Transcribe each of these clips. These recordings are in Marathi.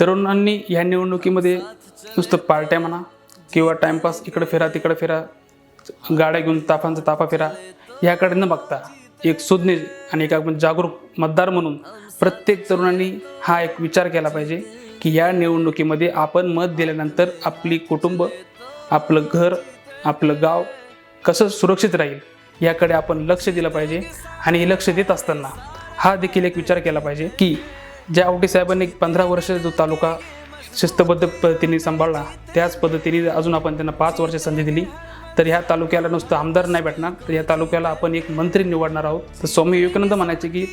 तरुणांनी ह्या निवडणुकीमध्ये नुसतं पार्ट्या म्हणा किंवा टाईमपास इकडं फिरा तिकडं फिरा गाड्या घेऊन ताफांचा ताफा फिरा याकडे न बघता एक सुज्ञ आणि एक आपण जागरूक मतदार म्हणून प्रत्येक तरुणांनी हा एक विचार केला पाहिजे की या निवडणुकीमध्ये आपण मत दिल्यानंतर आपली कुटुंब आपलं घर आपलं गाव कसं सुरक्षित राहील याकडे आपण लक्ष दिलं पाहिजे. आणि हे लक्ष देत असताना हा देखील एक विचार केला पाहिजे की ज्या आवटी साहेबांनी पंधरा वर्ष जो तालुका शिस्तबद्ध पद्धतीने सांभाळला त्याच पद्धतीने अजून आपण त्यांना पाच वर्ष संधी दिली. तर ह्या तालुक्याला नुसतं आमदार नाही भेटणार तर या तालुक्याला आपण एक मंत्री निवडणार आहोत. तर स्वामी विवेकानंद म्हणायचे की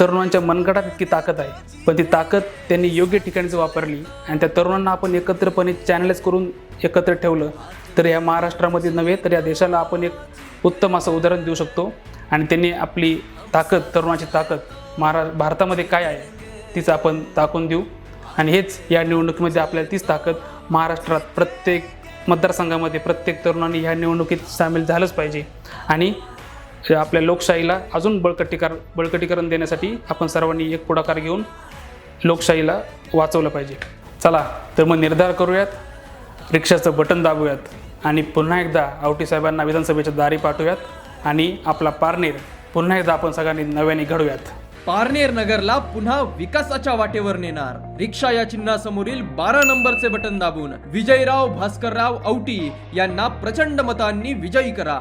तरुणांच्या मनगटात इतकी ताकद आहे. पण ती ताकद त्यांनी योग्य ठिकाणीच वापरली आणि त्या तरुणांना आपण एकत्रपणे चॅनलाइज करून एकत्र ठेवलं तर या महाराष्ट्रामध्ये नव्हे तर या देशाला आपण एक उत्तम असं उदाहरण देऊ शकतो. आणि त्यांनी आपली ताकद तरुणाची ताकद महारा भारतामध्ये काय आहे? तीच आपण दाखवून देऊ. आणि हेच या निवडणुकीमध्ये आपल्याला तीच ताकद महाराष्ट्रात प्रत्येक मतदारसंघामध्ये प्रत्येक तरुणाने ह्या निवडणुकीत सामील झालंच पाहिजे. आणि आपल्या लोकशाहीला अजून बळकटीकार बळकटीकरण देण्यासाठी आपण सर्वांनी एक पुढाकार घेऊन लोकशाहीला वाचवलं पाहिजे. चला तर मग निर्धार करूयात. रिक्षाचं बटन दाबूयात. आणि पुन्हा एकदा आवटी साहेबांना विधानसभेच्या दारी पाठवूयात. आणि आपला पारनेर पुन्हा एकदा आपण सगळ्यांनी नव्याने घडूयात पारनेर नगरला पुन्हा विकासाच्या वाटेवर नेणार. रिक्षा या चिन्हासमोरील बारा नंबरचे बटन दाबून. विजयराव भास्करराव औटी यांना प्रचंड मतांनी विजयी करा.